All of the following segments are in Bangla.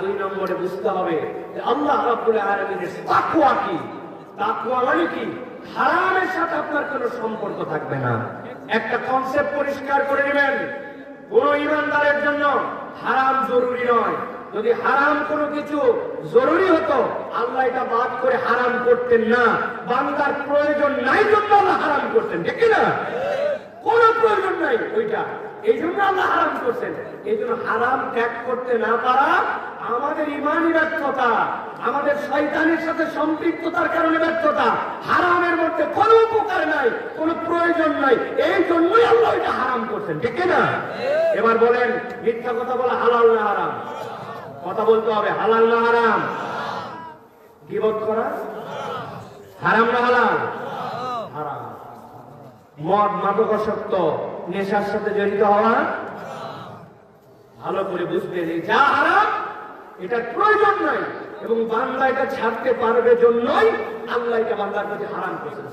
দুই নম্বরে বুঝতে হবে যে আল্লাহ রাব্বুল আলামিনের তাকওয়া কি? তাকওয়া মানে কি? হারামের সাথে আপনার কোনো সম্পর্ক থাকবে না। একটা কনসেপ্ট পরিষ্কার করে নেবেন। কোন ইমানদারের জন্য হারাম জরুরি নয়। যদি হারাম কোনো কিছু জরুরি হতো, আল্লাহ এটা বাদ করে হারাম করতেন না। বান্দার প্রয়োজন নাই জন্য আল্লাহ হারাম করতেন, ঠিক না কোন প্রয়োজন নাই ওইটা। এই জন্য আল্লাহ হারাম করছেন। এই জন্য হারাম ত্যাগ করতে না পারা আমাদের ইমানই ব্যর্থতা, আমাদের শয়তানের সাথে সম্পৃক্ততার কারণে ব্যর্থতা। হারামের মধ্যে কোনো উপকার নাই, কোনো প্রয়োজন নাই। এই জন্যই আল্লাহ এটা হারাম করছেন, ঠিক না এবার বলেন, মিথ্যা কথা বলা হালাল না হারাম? কথা বলতে হবে, হালাল না হারাম? গিবত করা? হারাম না হালাল? হারাম। মদ মাদকাসক্ত। নেশার সাথে জড়িত হওয়া। ভালো করে বুঝতে যে যা হারাম এটার প্রয়োজন নাই এবং বাংলা এটা ছাড়তে পারবে জন্যই আল্লাহ এটা বাংলার প্রতি হারাম করছেন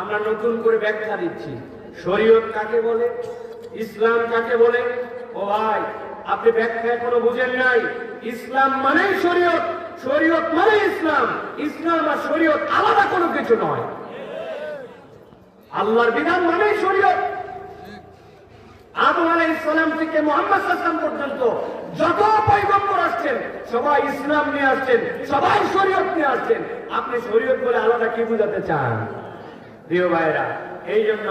আমরা নতুন করে ব্যাখ্যা দিচ্ছি। শরীয়ত কাকে বলে? ইসলাম কাকে বলে? ও ভাই, আপনি ব্যাখ্যা এখনও বুঝেন নাই। ইসলাম মানেই শরীয়ত শরীয়ত মানে ইসলাম। ইসলাম আর শরীয়ত আলাদা কোনো কিছু নয়। আল্লাহর বিধান মানে শরীয়ত। আদম আলাই ইসলাম থেকে মোহাম্মদ সাল্লাম পর্যন্ত যত পৈগম্বর আসছেন, সবাই ইসলাম নিয়ে আসছেন, সবাই শরীয়ত নিয়ে আসছেন। আপনি শরীয়ত বলে আলাদা কি বুঝাতে চান? প্রিয় ভাইরা এই জন্য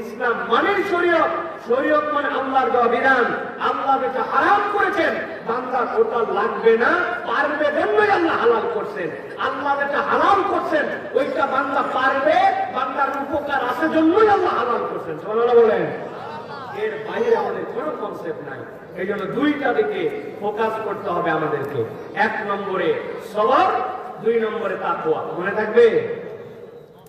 ইসলাম মানে শরীয়ত শরীয়ত মানে আল্লাহর দেওয়া বিধান। আল্লাহ যেটা হারাম করেছেন, বান্দা ওটা লাগবে না, পারবে জন্যই আল্লাহ হালাল করছেন। আল্লাহ যেটা হালাল করছেন, ওইটা বান্দা পারবে, বান্দার উপকার আছে জন্যই আল্লাহ হালাল করছেন। সোনালা বলেন। এর বাইরে আমাদের কোনো কনসেপ্ট নাই। এই জন্য দুইটা দিকে ফোকাস করতে হবে আমাদেরকে। এক নম্বরে সবর দুই নম্বরে তাকুয়া মনে থাকবে?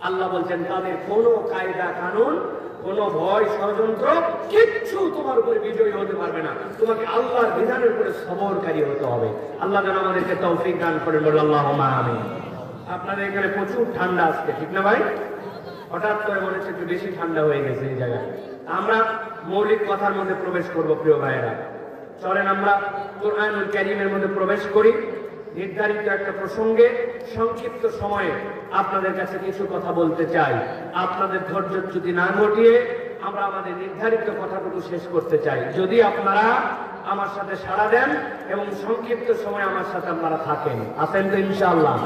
আল্লাহ বলছেন, তাদের কোনো কায়দা কানুন, কোন ভয় ষড়যন্ত্র কিচ্ছু তোমার উপরে বিজয়ী হতে পারবে না। তোমাকে আল্লাহর বিধানের উপরে সবরকারী হতে হবে। আল্লাহ যেন আমাদেরকে তৌফিক দান করেন বলে আল্লাহ আমি আপনাদের এখানে প্রচুর ঠান্ডা আজকে, ঠিক না ভাই? হঠাৎ করে মনে হচ্ছে একটু বেশি ঠান্ডা হয়ে গেছে এই জায়গায়। আমরা মৌলিক কথার মধ্যে প্রবেশ করব, প্রিয় ভাইয়েরা। চলেন আমরা কোরআনুল ক্যারিমের মধ্যে প্রবেশ করি। নির্ধারিত একটা প্রসঙ্গে সংক্ষিপ্ত সময়ে আপনাদের কাছে কিছু কথা বলতে চাই। আপনাদের ধৈর্যচ্যুতি না ঘটিয়ে আমরা আমাদের নির্ধারিত কথাটুকু শেষ করতে চাই। যদি আপনারা আমার সাথে সাড়া দেন এবং সংক্ষিপ্ত সময় আমার সাথে আপনারা থাকেন। আছেন তো ইনশাল্লাহ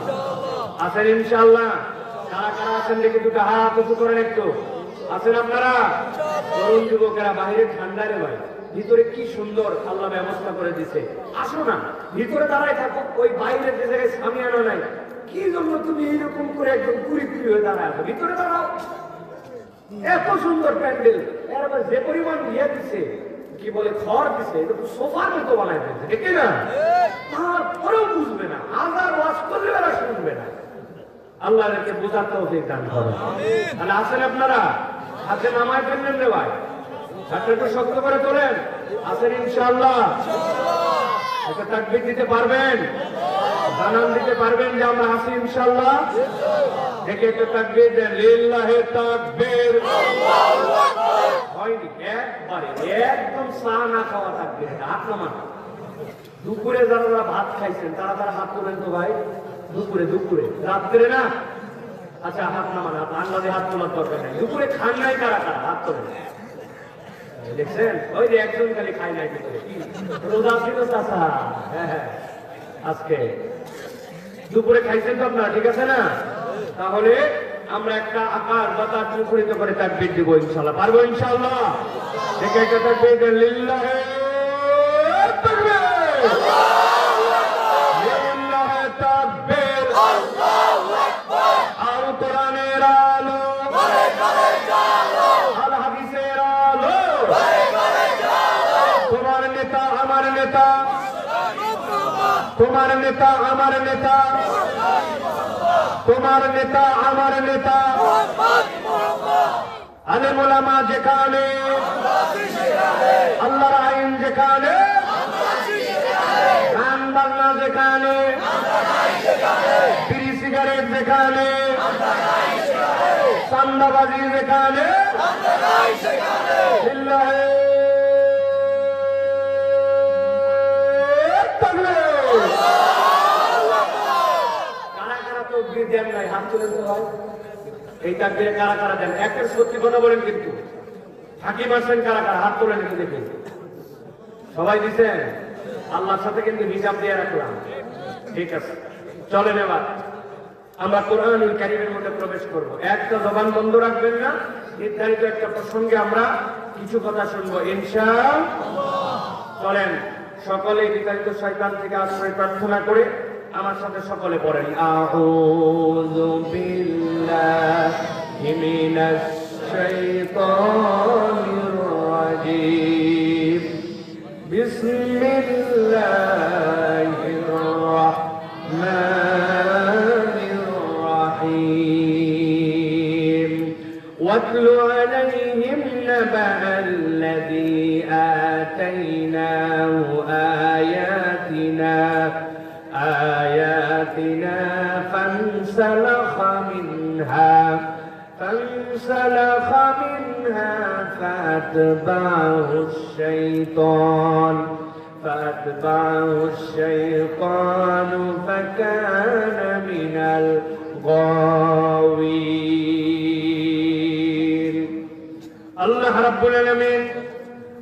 আছেন ইনশাল্লাহ কারা কারা আছেন দেখে দুটো হাত উঁচু করেন একটু। আছেন আপনারা? তরুণ যুবকেরা বাইরে ঠান্ডা রে ভাই। ভিতরে কি সুন্দর আল্লাহ ব্যবস্থা করে দিছে। আসো না ভিতরে দাঁড়ায় থাকো ওই বাইরে যে জায়গায় সামিয়ানো নাই। কি জন্য তুমি এইরকম করে একদম কুড়ি কুড়ি হয়ে দাঁড়ায় ভিতরে দাঁড়াও। এত সুন্দর প্যান্ডেল। এর আবার যে পরিমাণ ইয়ে দিছে কি বলে খড় দিছে এটা সোফার মতো বানায় দিচ্ছে ঠিক না তারপরেও বুঝবে না হাজার ওয়াজ করলে এরা শুনবে না। আল্লাহ এদেরকে বোঝার তৌফিক দান করো। তাহলে আসেন আপনারা হাতে নামায় ফেললেন রে ভাই। শক্ত করে তোলেন। দিতে পারবেন? দিতে পারবেন যে আমরা হয়নি। একবারে, একদম না খাওয়া হাত দুপুরে যারা ভাত খাইছেন, তারা তারা হাত তোলেন তো ভাই? দুপুরে দুপুরে। রাত্রে না? আচ্ছা হাত নামান। হাত হাত তোলার দরকার নেই। দুপুরে খান নাই কারা কারা? হাত তোলেন। দেখছেন? ওই যে একজন খালি খাই নাই রোজা ছিল চাষা হ্যাঁ হ্যাঁ। আজকে। দুপুরে খাইছেন তো আপনারা, ঠিক আছে না? তাহলে আমরা একটা আকার বা তার মুখরিত করে তার বৃদ্ধি দিব ইনশাল্লাহ পারব ইনশাল্লাহ দেখে একটা তোমার নেতা আমার নেতা। তোমার নেতা আমার নেতা। আলে মোলামা যেখানে আল্লাহর আইন যেখানে গান বাংলা যেখানে বিড়ি সিগারেট যেখানে চান্দাবাজি যেখানে লিল্লাহে দেন নাই, হাত তুলেন তো তাকবিরে কারা কারা দেন? একটা সত্যি কথা বলেন কিন্তু। ফাঁকি মারছেন কারা কারা? হাত তোলেন একটু দেখি সবাই দিছেন? আল্লাহর সাথে কিন্তু হিসাব দিয়ে রাখলাম। ঠিক আছে। চলেন এবার। আমরা কোরআন কারিমের মধ্যে প্রবেশ করব। একটা জবান বন্ধ রাখবেন না। নির্ধারিত একটা প্রসঙ্গে আমরা কিছু কথা শুনব। ইনশা চলেন। সকলে বিতাড়িত শয়তান থেকে আশ্রয় প্রার্থনা করে আমার সাথে সকলে পড়েন আউযু বিল্লাহি মিনাশ শাইতানির রাজিম বিসমিল্লাহির রাহমানির রাহিম ওয়াতলু আলাইহিম নাবা'a فانسلخ منها فأتبعه الشيطان فأتبعه الشيطان فكان من الغاوين আল্লাহ রাব্বুল আলামিন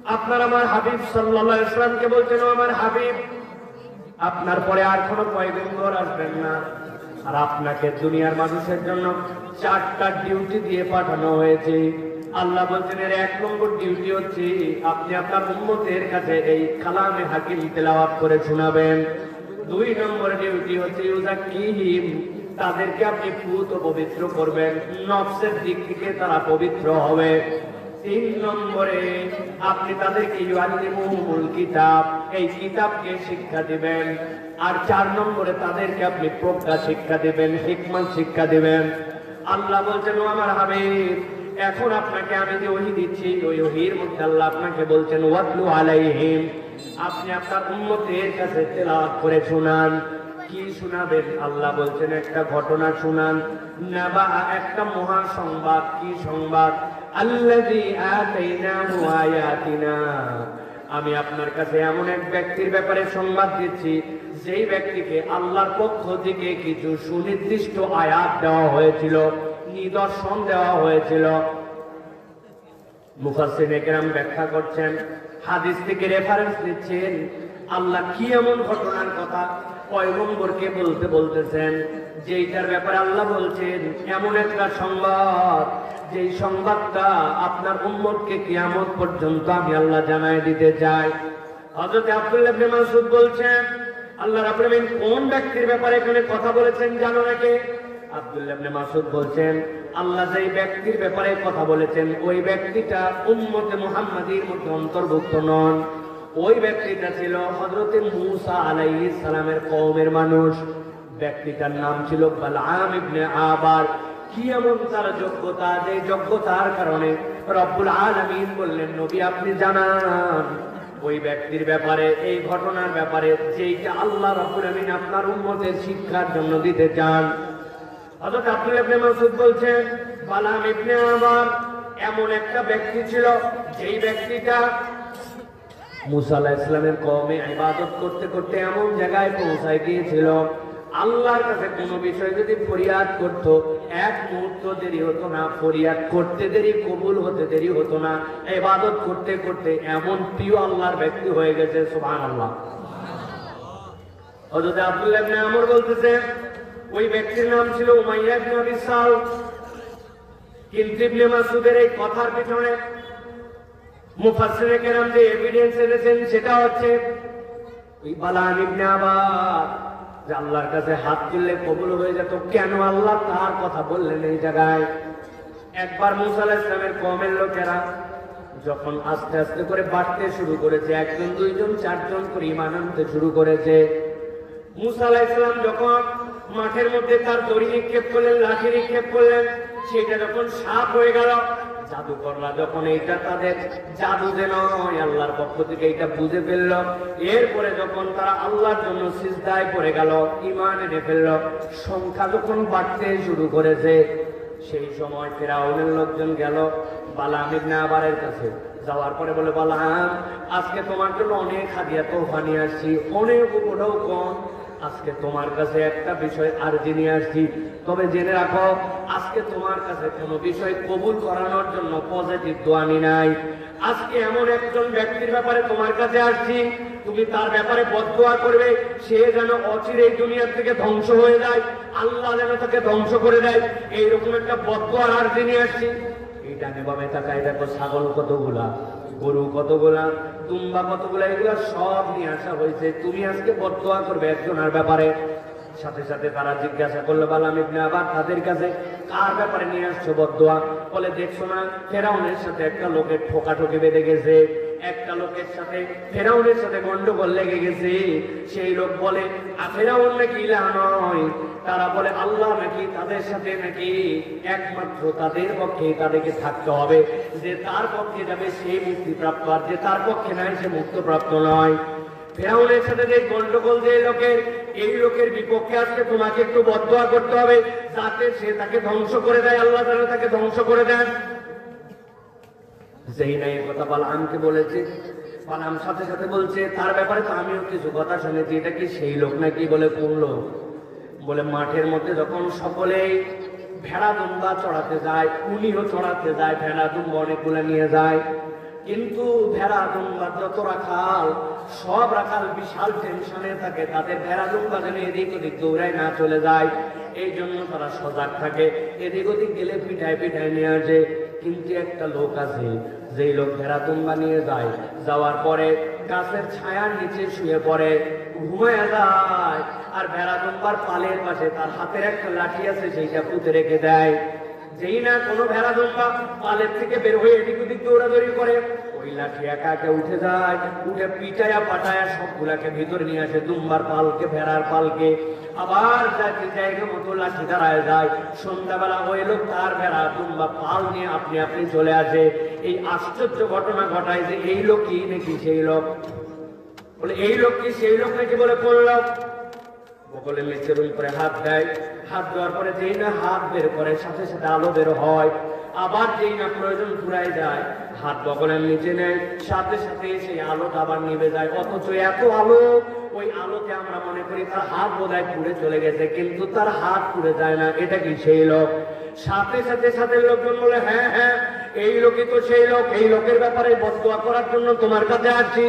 আপনার আমার হাবিব সাল্লাল্লাহু আলাইহি সাল্লামকে বলছেন ও আমার হাবিব আপনার পরে আর কোনো পয়গম্বর আসবেন না আর আপনাকে দুনিয়ার মানুষের জন্য চারটা ডিউটি দিয়ে পাঠানো হয়েছে। আল্লাহ বলছেন, এর এক নম্বর ডিউটি হচ্ছে আপনি আপনার উম্মতের কাছে এই কালামে হাকিম তেলাওয়াত করে শোনাবেন। দুই নম্বর ডিউটি হচ্ছে ইউজাক্কিহিম তাদেরকে আপনি পুত পবিত্র করবেন। নফসের দিক থেকে তারা পবিত্র হবে। তিন নম্বরে, আপনি তাদেরকে ইউআল্লিমুহুল কিতাব, এই কিতাবকে শিক্ষা দিবেন। আর চার নম্বরে তাদেরকে আপনি প্রজ্ঞা শিক্ষা দিবেন হিকমান শিক্ষা দিবেন। আল্লাহ বলছেন আমার হাবিব, এখন আপনাকে আমি যে ওহি দিচ্ছি, ওই ওহির মধ্যে আল্লাহ আপনাকে বলছেন ওয়াতলু আলাইহিম, আপনি আপনার উম্মতের কাছে তেলাওয়াত করে শোনান। কি শোনাবেন? আল্লাহ বলছেন, একটা ঘটনা শুনান। না বা একটা মহা সংবাদ কি সংবাদ? আল্লাযী আতাইনাহু আয়াতিনা। আমি আপনার কাছে এমন এক ব্যক্তির ব্যাপারে সংবাদ দিচ্ছি, যেই ব্যক্তিকে আল্লাহর পক্ষ থেকে কিছু সুনির্দিষ্ট আয়াত দেওয়া হয়েছিল, নিদর্শন দেওয়া হয়েছিল। মুফাসসির একরাম ব্যাখ্যা করছেন, হাদিস থেকে রেফারেন্স দিচ্ছেন আল্লাহ কি এমন ঘটনার কথা পয়গম্বরকে বলতে বলতেছেন, যেইটার ব্যাপারে আল্লাহ বলছেন, এমন একটা সংবাদ, যেই সংবাদটা আপনার উম্মতকে কিয়ামত পর্যন্ত আমি আল্লাহ জানাই দিতে চাই। হযরত আব্দুল্লাহ মাসউদ বলছেন, আল্লাহ আলামিন কোন ব্যক্তির ব্যাপারে এখানে কথা বলেছেন জানো নাকি? আব্দুল্লাহ মাসউদ বলছেন, আল্লাহ যেই ব্যক্তির ব্যাপারে কথা বলেছেন, ওই ব্যক্তিটা উম্মতে মুহাম্মাদীর মধ্যে অন্তর্ভুক্ত নন। ওই ব্যক্তিটা ছিল হযরতে মুসা আলাইহিস সালামের কওমের মানুষ। ব্যক্তিটার নাম ছিল বালাম ইবনে আবার। কি এমন তার যোগ্যতা? যে যোগ্যতার কারণে রব্বুল আলামিন বললেন, নবী, আপনি জানান। ওই ব্যক্তির ব্যাপারে, এই ঘটনার ব্যাপারে যেইটা আল্লাহ রব্বুল আলামিন আপনার উম্মতের শিক্ষার জন্য দিতে চান। হযরত আব্দুল ইবনে মাসউদ বলছেন, বালাম ইবনে আবার এমন একটা ব্যক্তি ছিল, যেই ব্যক্তিটা মুসা আলাইহিস সালামের কওমে ইবাদত করতে করতে এমন জায়গায় পৌঁছায় গিয়েছিল। আল্লাহর কাছে কোনো বিষয় যদি ফরিয়াদ করত, এক মুহূর্ত দেরি হতো না, ফরিয়াদ করতে দেরি, কবুল হতে দেরি হতো না, ইবাদত করতে করতে এমন প্রিয় আল্লাহর ব্যক্তি হয়ে গেছে, সুবহানাল্লাহ। হযরত আব্দুল্লাহ ইবনে আমর বলতেছে, ওই ব্যক্তির নাম ছিল উমাইয়া ইবনে আবি সাল। কিন্তু ইবনে মাসউদের এই কথার পিছনে মুফাসসিরে কেরাম যে এভিডেন্স এনেছেন, সেটা হচ্ছে ওই বালান ইবনে আবার যে আল্লাহর কাছে হাত তুললে কবুল হয়ে যেত। কেন আল্লাহ তার কথা বললেন এই জায়গায়? একবার মুসা আলাইহিস ইসলামের কমের লোকেরা যখন আস্তে আস্তে করে বাড়তে শুরু করেছে, একজন, দুইজন, চারজন করে ইমান আনতে শুরু করেছে, মুসা আলাইহিস সালাম যখন মাঠের মধ্যে তার দড়ি নিক্ষেপ করলেন, লাঠি নিক্ষেপ করলেন, সেটা যখন সাপ হয়ে গেল জাদুকররা যখন এইটা তাদের জাদু যে নয় আল্লাহর পক্ষ থেকে এটা বুঝে ফেলল। এরপরে যখন তারা আল্লাহর জন্য সিজদায় পড়ে গেল ইমান এনে ফেলল, সংখ্যা যখন বাড়তে শুরু করেছে, সেই সময় ফেরাউনের লোকজন গেল বালাম ইবনে আবারের কাছে। যাওয়ার পরে বলে, বালাম, আজকে তোমার জন্য অনেক হাদিয়া তোফা নিয়ে আসছি, অনেক উপরেও কম আজকে তোমার কাছে একটা বিষয় আর্জি নিয়ে আসছি। তবে জেনে রাখো, আজকে তোমার কাছে কোনো বিষয় কবুল করানোর জন্য পজিটিভ দোয়ানি নাই। আজকে এমন একজন ব্যক্তির ব্যাপারে তোমার কাছে আসছি, তুমি তার ব্যাপারে বদোয়া করবে, সে যেন অচিরে এই দুনিয়ার থেকে ধ্বংস হয়ে যায়, আল্লাহ যেন তাকে ধ্বংস করে দেয়, এইরকম একটা বদোয়ার আর্জি নিয়ে আসছি। এইটা নেবামে তাকায় দেখো, ছাগল কতগুলা? গরু কতগুলা তুম্বা কতগুলা, এগুলো সব নিয়ে আসা হয়েছে। তুমি আজকে বর্তমান করবে একজনের ব্যাপারে। সাথে সাথে তারা জিজ্ঞাসা করল, বালাম ইবনে আবার তাদের কাছে কার ব্যাপারে নিয়ে আসছো বদোয়া বলে, দেখছ না, ফেরাউনের সাথে একটা লোকের ঠোকাঠোকে বেঁধে গেছে। একটা লোকের সাথে ফেরাউনের সাথে গন্ডগোল লেগে গেছে। সেই লোক বলে ফেরাউন নাকি ইলাহ নয়? তারা বলে, আল্লাহ নাকি তাদের সাথে নাকি একমাত্র তাদের পক্ষে তাদেরকে থাকতে হবে। যে তার পক্ষে যাবে সেই মুক্তি প্রাপ্ত, আর যে তার পক্ষে নাই, সে মুক্ত প্রাপ্ত নয়। ফেরাউনের সাথে যে গন্ডগোল যে লোকের, এই লোকের বিপক্ষে আসলে তোমাকে একটু বদয়া করতে হবে, যাতে সে তাকে ধ্বংস করে দেয়, আল্লাহ তাকে ধ্বংস করে দেন। যেই নাই কথা বালামকে বলেছে, বালাম সাথে সাথে বলছে, তার ব্যাপারে তো আমিও কিছু কথা শুনেছি, এটা কি সেই লোক নাকি বলে কোন বলে মাঠের মধ্যে যখন সকলেই ভেড়া দুম্বা চড়াতে যায়, উনিও চড়াতে যায় ভেড়া দুম্বা অনেকগুলো নিয়ে যায়, কিন্তু ভেড়া দুম্বার যত রাখাল, সব রাখাল বিশাল টেনশনে থাকে, তাদের ভেড়া দুম্বা যেন এদিক ওদিক দৌড়ায় না চলে যায় এই জন্য তারা সজাগ থাকে, এদিক ওদিক গেলে পিঠায় পিঠায় নিয়ে আসে কিন্তু একটা লোক আছে, যেই লোক ভেড়া বানিয়ে নিয়ে যায়। যাওয়ার পরে গাছের ছায়ার নিচে শুয়ে পড়ে, ঘুমায় যায়। আর ভেড়া দুম্বার পালের পাশে তার হাতের একটা লাঠি আছে, সেইটা পুঁতে রেখে দেয়। যেই না কোনো ভেড়া দুম্বা পালের থেকে বের হয়ে এদিক ওদিক দৌড়াদৌড়ি করে উঠে যায়, উঠে পিটায়া পাটায়া নিয়ে পালকে ভেড়ার পালকে। আবার যায় ওই লোক পাল নিয়ে আপনি আপনি চলে আসে। এই আশ্চর্য ঘটনা ঘটায় যে এই লোকই নাকি সেই লোক। বলে, এই লোক কি সেই লোক নাকি বলে, কোন লোক? নিচের উপরে হাত দেয়। হাত দেওয়ার পরে যেই না হাত বের করে, সাথে সাথে আলো বের হয়। আবার যেই না প্রয়োজন ঘুরাই যায়। হাত বগলের নিচে নেয়, সাথে সাথে সেই আলোটা আবার নিভে যায়। অথচ এত আলো, ওই আলোতে আমরা মনে করি তার হাত বোধহয় পুড়ে চলে গেছে, কিন্তু তার হাত পুড়ে যায় না। এটা কি সেই লোক? সাথে সাথে সাথে লোকজন বলে হ্যাঁ হ্যাঁ এই লোকই তো সেই লোক। এই লোকের ব্যাপারে বদয়া করার জন্য তোমার কাছে আসছি।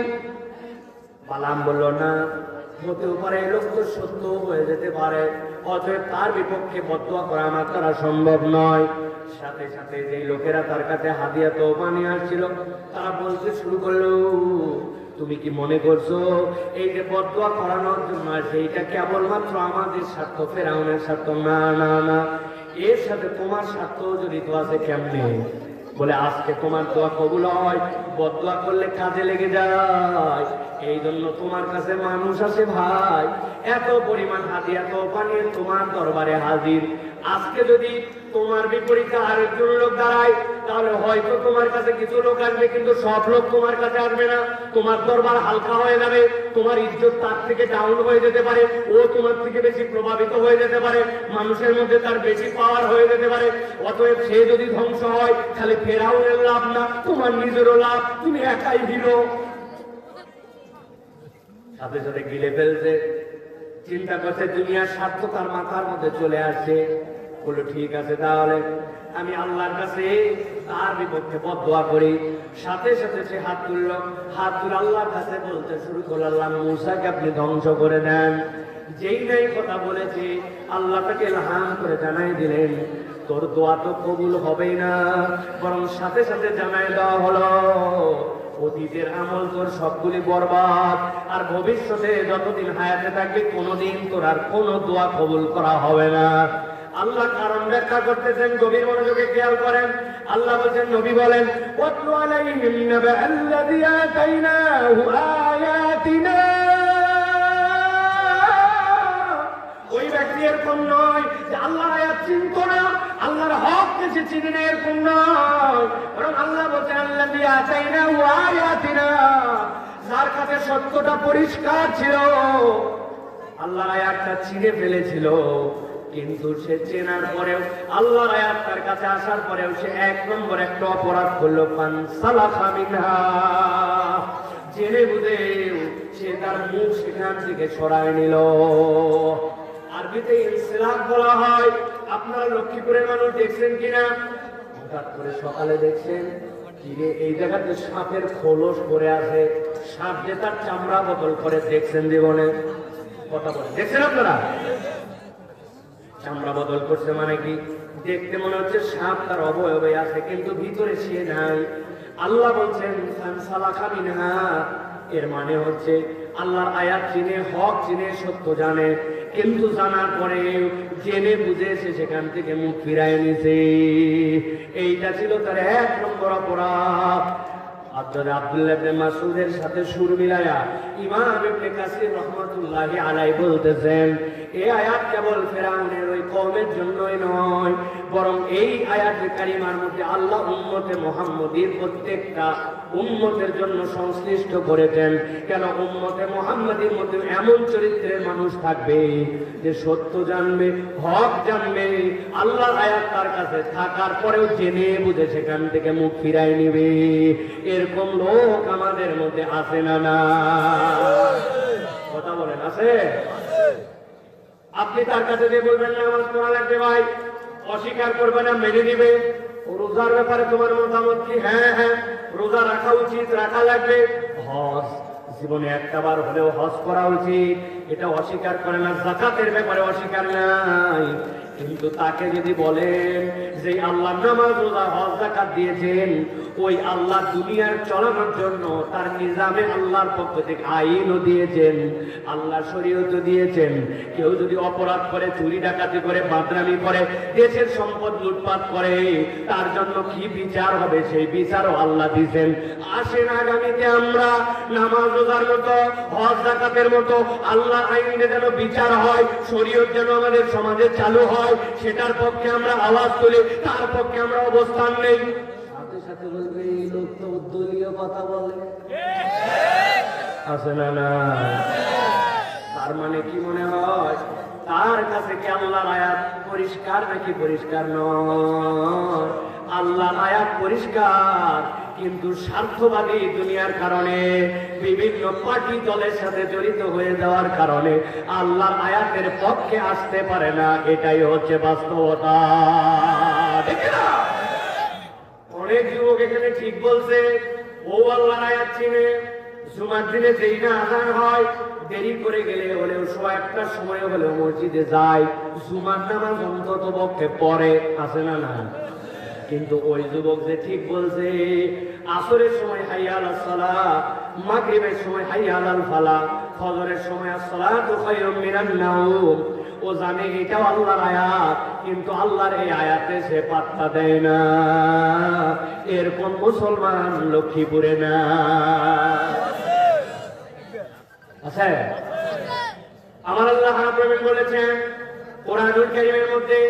বালাম বলল, না, হতেও পারে এই লোক তো সত্য হয়ে যেতে পারে। অতএব তার বিপক্ষে বদয়া করা আমার দ্বারা সম্ভব নয়। সাথে সাথে যেই লোকেরা তার কাছে হাদিয়া তো নিয়ে আসছিল, তারা বলতে শুরু করল, তুমি কি মনে করছ এই যে বদয়া করানোর জন্য আছে এইটা কেবলমাত্র আমাদের স্বার্থ, ফেরাউনের স্বার্থ? না না না। এর সাথে তোমার স্বার্থ জড়িত আছে কেমনে? বলে, আজকে তোমার দোয়া কবুল হয়, বদোয়া করলে কাজে লেগে যায়। এই জন্য তোমার কাছে মানুষ আসে ভাই। এত পরিমাণ হাতি, এত পানিয়ে তোমার দরবারে হাজির। আজকে যদি তোমার বিপরীতে আরেকজন লোক দাঁড়ায়, তাহলে হয়তো তোমার কাছে কিছু লোক আসবে, কিন্তু সব লোক তোমার কাছে আসবে না। তোমার দরবার হালকা হয়ে যাবে, তোমার ইজ্জত তার থেকে ডাউন হয়ে যেতে পারে, ও তোমার থেকে বেশি প্রভাবিত হয়ে যেতে পারে, মানুষের মধ্যে তার বেশি পাওয়ার হয়ে যেতে পারে। অতএব সে যদি ধ্বংস হয়, তাহলে ফেরাউনের লাভ না, তোমার নিজেরও লাভ, তুমি একাই হিরো। সাথে সাথে গিলে ফেলছে। চিন্তা করছে, দুনিয়ার স্বার্থ তার মাথার মধ্যে চলে আসছে। বলল, ঠিক আছে তাহলে, আমি আল্লাহর কাছে তার বিপক্ষে বদোয়া করি। সাথে সাথে সে হাত তুলল। হাত তুলে আল্লাহর কাছে বলতে শুরু করল, আল্লাহ মূসাকে আপনি ধ্বংস করে দেন। যেই নাই কথা বলেছে, আল্লাহ তাকে লাহান করে জানাই দিলেন, তোর দোয়া তো কবুল হবেই না। বরং সাথে সাথে জানাই দেওয়া হলো অতীতের আমল তোর সবগুলি বরবাদ। আর ভবিষ্যতে যতদিন হায়াতে থাকবে, কোনোদিন তোর আর কোনো দোয়া কবুল করা হবে না। আল্লাহ কারণ ব্যাখ্যা করতেছেন, গভীর মনোযোগে খেয়াল করেন। আল্লাহ বলছেন, নবী বলেন, ওয়াতলু আলাইহিম নাবা আল্লাযী আতাইনাহু আয়াতিনা। ওই ব্যক্তি এরকম নয় যে আল্লাহ আয়াত চিনত না, আল্লাহর হক কিছু চিনে না এরকম নয়। বরং আল্লাহ বলছেন আল্লাহ দিয়ে আচাই না ও আয়াতিনা। যার কাছে সত্যটা পরিষ্কার ছিল, আল্লাহর আয়াতটা চিনে ফেলেছিল। কিন্তু সে চেনার পরেও, আল্লাহর আয়াত তার কাছে আসার পরেও সে এক নম্বর একটা অপরাধ করল পান সালাফা জেনে বুঝে সে তার তার মুখ সেখান থেকে সরায় নিল। আরবিতে ইনসিলাক বলা হয়। আপনারা লক্ষ্মীপুরের মানুষ দেখছেন কিনা? হঠাৎ করে সকালে দেখছেন এই জায়গাতে সাপের খোলস পরে আছে। সাপ যে তার চামড়া বদল করে দেখছেন জীবনে। কথা বলে দেখছেন আপনারা? চামড়া বদল করছে মানে কি? দেখতে মনে হচ্ছে সাপ তার অবয়বে আছে, কিন্তু ভিতরে সে নাই। আল্লাহ বলছেন, ফানসালাকা মিনহা। এর মানে হচ্ছে, আল্লাহর আয়াত চিনে হক চিনে সত্য জানে। কিন্তু জানার পরে জেনে বুঝে সে সেখান থেকে মুখ ফিরায় নিছে। এইটা ছিল তার এক নম্বর অপরাধ। আব্দুল আব্দুল্লাহ সাথে সুর মিলায়া ইমাম ইবনে কাসির রাহমাতুল্লাহি আলাই বলতেছেন এই আয়াত কেবল ফেরাউনের ওই কওমের জন্যই নয়, বরং এই কারিমার মধ্যে আল্লাহ মুহাম্মদীর প্রত্যেকটা জন্য সংশ্লিষ্ট করেছেন। কেন উম্মতে মুহাম্মদীর মধ্যে এমন চরিত্রের মানুষ থাকবে যে সত্য জানবে, হক জানবে? আল্লাহর আয়াত তার কাছে থাকার পরেও জেনে বুঝে সেখান থেকে মুখ ফিরাই নিবে। এরকম লোক আমাদের মধ্যে আসে না না কথা বলেন, আছে? আপনি তার কাছে যে বলবেন না, আমার পড়া লাগবে ভাই, অস্বীকার করবে না, মেনে নিবে। রোজার ব্যাপারে তোমার মতামত কি? হ্যাঁ হ্যাঁ রোজা রাখা উচিত, রাখা লাগবে। হজ জীবনে একটা বার হলেও হস করা উচিত। এটা অস্বীকার করে না, জাকাতের ব্যাপারে অস্বীকার নাই। কিন্তু তাকে যদি বলেন যে আল্লাহ নামাজ রোজা, হজ জাকাত দিয়েছেন, ওই আল্লাহ দুনিয়ার চলানোর জন্য তার নিজামে আল্লাহর পক্ষ থেকে আইনও দিয়েছেন আল্লাহ শরীয়ত দিয়েছেন। কেউ যদি অপরাধ করে, চুরি, ডাকাতি করে বাদরামি করে, দেশের সম্পদ লুটপাট করে, তার জন্য কি বিচার হবে? সেই বিচারও আল্লাহ দিয়েছেন। আসেন আগামীতে আমরা নামাজ রোজার মতো, হজ জাকাতের মতো আল্লাহ আইনে যেন বিচার হয়, শরীয়ত যেন আমাদের সমাজে চালু হয়। সেটার পক্ষে আমরা আওয়াজ তুলি তার পক্ষে আমরা অবস্থান নেই। সাথে সাথে বলবে এই লোক তো দলীয় কথা বলে। আছে না না তার মানে কি মনে হয়? তার কাছে কি আল্লাহর আয়াত পরিষ্কার নাকি পরিষ্কার নয়? আল্লাহর আয়াত পরিষ্কার। কিন্তু স্বার্থবাদী দুনিয়ার কারণে, বিভিন্ন পার্টি দলের সাথে জড়িত হয়ে যাওয়ার কারণে আল্লাহর আয়াতের পক্ষে আসতে পারে না, এটাই হচ্ছে বাস্তবতা। অনেক যুবক এখানে ঠিক বলছে, ও আল্লাহর আয়াত চিনে, জুমার দিনে যেই না আজান হয়, দেরি করে গেলে হলেও সোয়া একটা সময় হলেও মসজিদে যায়, জুমার নামাজ অন্তত পক্ষে পরে আসে না না কিন্তু ওই যুবক যে ঠিক বলছে, আসরের সময় হাইয়া আলাল সালা মাগরিবের সময় হাইয়া আলাল ফালা, ফজরের সময় আসসালাতু খায়রুম মিনান ও জানে এটাও আল্লাহর আয়াত, কিন্তু আল্লাহর এই আয়াতে সে পাত্তা দেয় না। এরকম মুসলমান লক্ষ্মীপুরে না। আছে আমার আল্লাহ বলেছেন কারীমের মধ্যে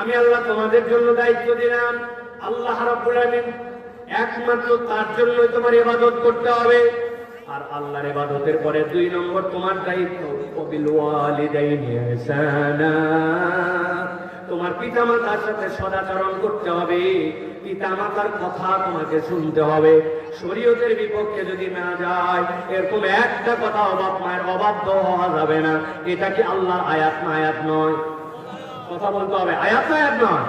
আমি আল্লাহ তোমাদের জন্য দায়িত্ব দিলাম। আল্লাহ একমাত্র তার জন্য তোমার ইবাদত করতে হবে। আর আল্লাহর ইবাদতের পরে দুই নম্বর তোমার দায়িত্ব ওবিল ওয়ালিদাইনি ইহসানা। তোমার সাথে সদাচরণ করতে হবে। পিতামাতার কথা তোমাকে শুনতে হবে। শরীয়তের বিপক্ষে যদি না যায়, এরকম একটা কথা অবাব মায়ের অবাধ্য হওয়া যাবে না। এটা কি আল্লাহর আয়াত না আয়াত নয়? কথা বলতে হবে। আয়াত আয়াত নয়।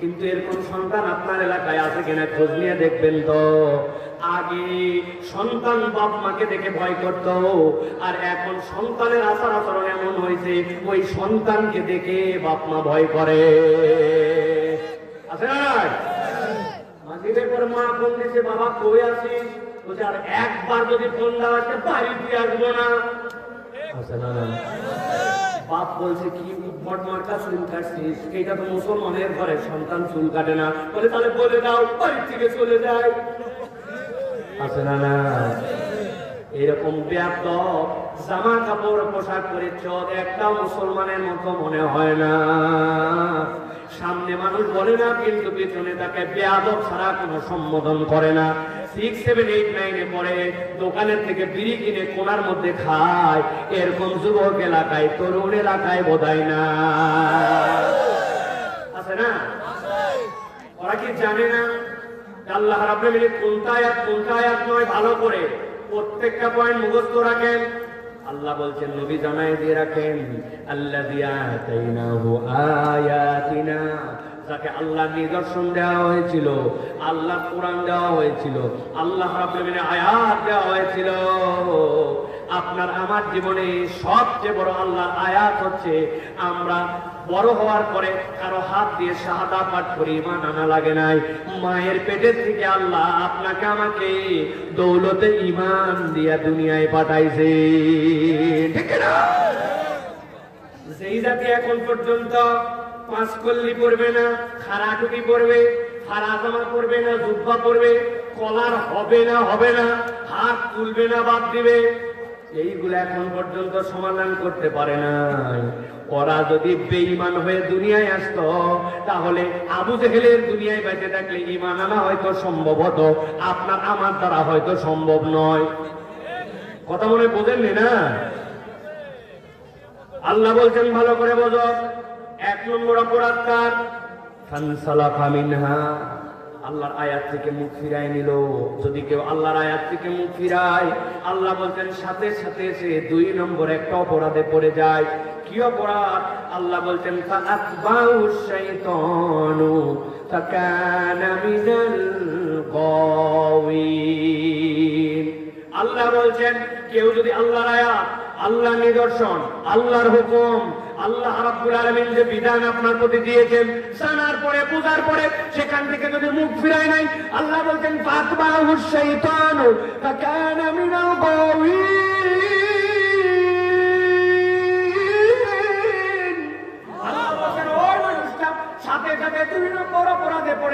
কিন্তু এরকম সন্তান আপনার এলাকায় আছে কিনা খোঁজ নিয়ে দেখবেন তো। আগে সন্তান বাপ মাকে দেখে ভয় করত, আর এখন সন্তানের আচার আচরণ এমন হয়েছে, ওই সন্তানকে দেখে বাপ মা ভয় করে। আছে না পর মা ফোন দিচ্ছে বাবা, কই আছিস? বলছে, আর একবার যদি ফোন দেওয়া বাড়ি দিয়ে আসব না। না বাপ বলছে, কি উদ্ভট মার্কা চুল কাটছিস? এটা তো মুসলমানের ঘরে সন্তান চুল কাটে না। বলে, তাহলে বলে দাও বাড়ি থেকে চলে যায় আছে না না এরকম ব্যাপ্ত জামা কাপড় পোশাক করে পরিচ্ছদ একটা মুসলমানের মতো মনে হয় না। সামনে মানুষ বলে না, কিন্তু পেছনে তাকে বেয়াদব ছাড়া কোনো সম্বোধন করে না। সিক্স সেভেন এইট নাইনে পড়ে, দোকানের থেকে বিড়ি কিনে কোনার মধ্যে খায়। এরকম যুবক এলাকায়, তরুণ এলাকায় বোধহয় না। আছে না? ওরা কি জানে না? আল্লাহ রাব্বুল আলামিন কোনটা আয়াত কোনটা নয়, ভালো করে। প্রত্যেকটা পয়েন্ট মুখস্থ রাখেন। আল্লাহ বলছেন, নবী জানাই দিয়ে রাখেন আল্লাহ আয়াতিনা। যাকে আল্লাহ নিদর্শন দেওয়া হয়েছিল, আল্লাহ কোরআন দেওয়া হয়েছিল, আল্লাহ আয়াত দেওয়া হয়েছিল। আপনার আমার জীবনে সবচেয়ে বড় আল্লাহর আয়াত হচ্ছে, আমরা বড় হওয়ার পরে কারও হাত দিয়ে শাহাদা পাঠ করি ইমান আনা লাগে নাই। মায়ের পেটের থেকে আল্লাহ আপনাকে আমাকে দৌলতে ইমান দিয়া দুনিয়ায় পাঠাইছে। যেই জাতি এখন পর্যন্ত পাঁচ কল্লি পড়বে না খারা টুপি পড়বে খারা জামা পড়বে না, জুব্বা পড়বে, কলার হবে না হবে না, হাত তুলবে না, বাদ দিবে। এইগুলো এখন পর্যন্ত সমাধান করতে পারে না ওরা যদি বেঈমান হয়ে দুনিয়ায় আসতো, তাহলে আবু জেহেলের দুনিয়ায় বেঁচে থাকলে ইমান আনা হয়তো সম্ভব হতো, আপনার আমার দ্বারা হয়তো সম্ভব নয়। কথা মনে বোঝেননি না? আল্লাহ বলছেন, ভালো করে বোঝো। এক নম্বর অপরাধ কার? ফানসালাফা আল্লাহর আয়াত থেকে মুখ ফিরায় নিল। যদি কেউ আল্লাহর আয়াত থেকে মুখ ফিরায়, আল্লাহ বলছেন সাথে সাথে সে দুই নম্বর একটা অপরাধে পড়ে যায়। কি অপরাধ? আল্লাহ বলছেন ফাআতবাউ শাইতানু ফাকানা আল্লাহ বলছেন, কেউ যদি আল্লাহর আয়াত আল্লাহ নিদর্শন, আল্লাহর হুকুম আল্লাহ রাব্বুল আলামিন যে বিধান আপনার প্রতি দিয়েছেন সানার পরে পূজার পরে, সেখান থেকে যদি মুখ ফিরায় নাই, আল্লাহ বলছেন ফাতবাহু শাইতানু, ফাকানা মিনাল গাওয়িন।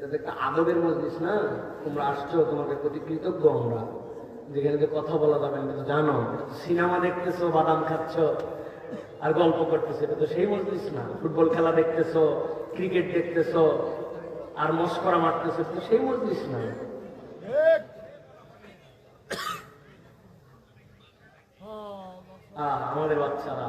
এটা তো একটা আদবের মজলিস না? তোমরা আসছো তোমাকে প্রতি কৃতজ্ঞ আমরা। যেখানে যে কথা বলা যাবে না জানো। সিনেমা দেখতেছো, বাদাম খাচ্ছ, আর গল্প করতেছো, এটা তো সেই মজলিস না। ফুটবল খেলা দেখতেছো, ক্রিকেট দেখতেছো, আর মস্করা মারতেছো তো সেই মজলিস না। আমাদের বাচ্চারা।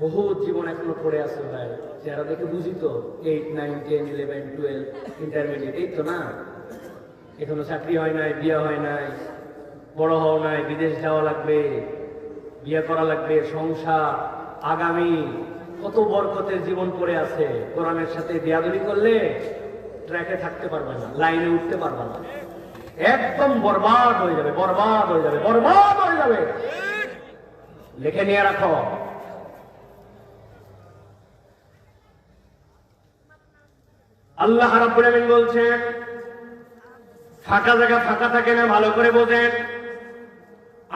বহু জীবন এখনও পড়ে আছে ভাই। যারা দেখে বুঝি তো eight nine ten eleven twelve intermediate এই তো না? এখনও চাকরি হয় নাই, বিয়ে হয় নাই, বড় হওয়া নাই, বিদেশ যাওয়া লাগবে, বিয়ে করা লাগবে, সংসার, আগামী, কত বরকতের জীবন পড়ে আছে, কোরআনের সাথে বিয়াদুরি করলে ট্র্যাকে থাকতে পারবে না, লাইনে উঠতে পারবে না। একদম বরবাদ হয়ে যাবে, বরবাদ হয়ে যাবে, বরবাদ হয়ে যাবে। লিখে নিয়ে রাখো। আল্লাহ রাব্বুল বলছেন, ফাঁকা জায়গা ফাঁকা থাকে না, ভালো করে বোঝেন।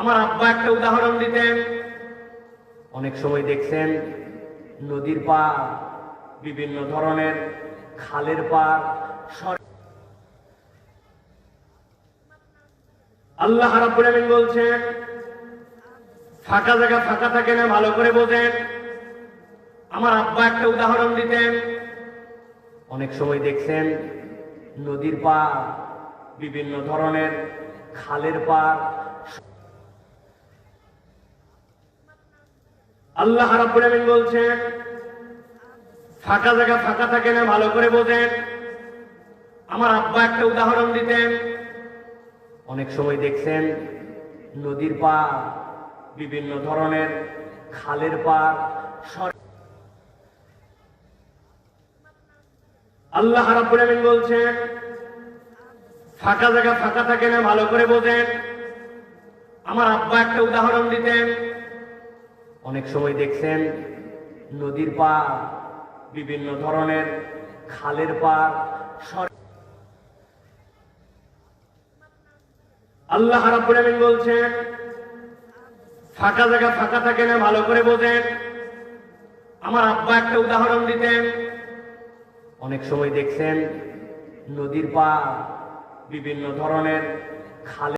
আমার আব্বা একটা উদাহরণ দিতেন। অনেক সময় দেখছেন, নদীর পার বিভিন্ন ধরনের খালের পার আল্লাহ রাব্বুল বলছেন, ফাঁকা জায়গা ফাঁকা থাকে না, ভালো করে বোঝেন। আমার আব্বা একটা উদাহরণ দিতেন অনেক সময় দেখছেন নদীর পার বিভিন্ন ধরনের খালের পার আল্লাহ রাব্বুল বলছেন, ফাঁকা জায়গা ফাঁকা থাকে না, ভালো করে বোঝেন। আমার আব্বা একটা উদাহরণ দিতেন। অনেক সময় দেখছেন নদীর পার বিভিন্ন ধরনের খালের পার আল্লাহ রাব্বুল আলামিন বলছেন, ফাঁকা জায়গা ফাঁকা থাকে না, ভালো করে বোঝেন। আমার আব্বা একটা উদাহরণ দিতেন। অনেক সময় দেখছেন, নদীর পার বিভিন্ন ধরনের খালের পার আল্লাহ রাব্বুল আলামিন বলছেন, ফাঁকা জায়গা ফাঁকা থাকে না, ভালো করে বোঝেন। আমার আব্বা একটা উদাহরণ দিতেন অনেক সময় দেখছেন নদীর পা বিভিন্ন ধরনের খালে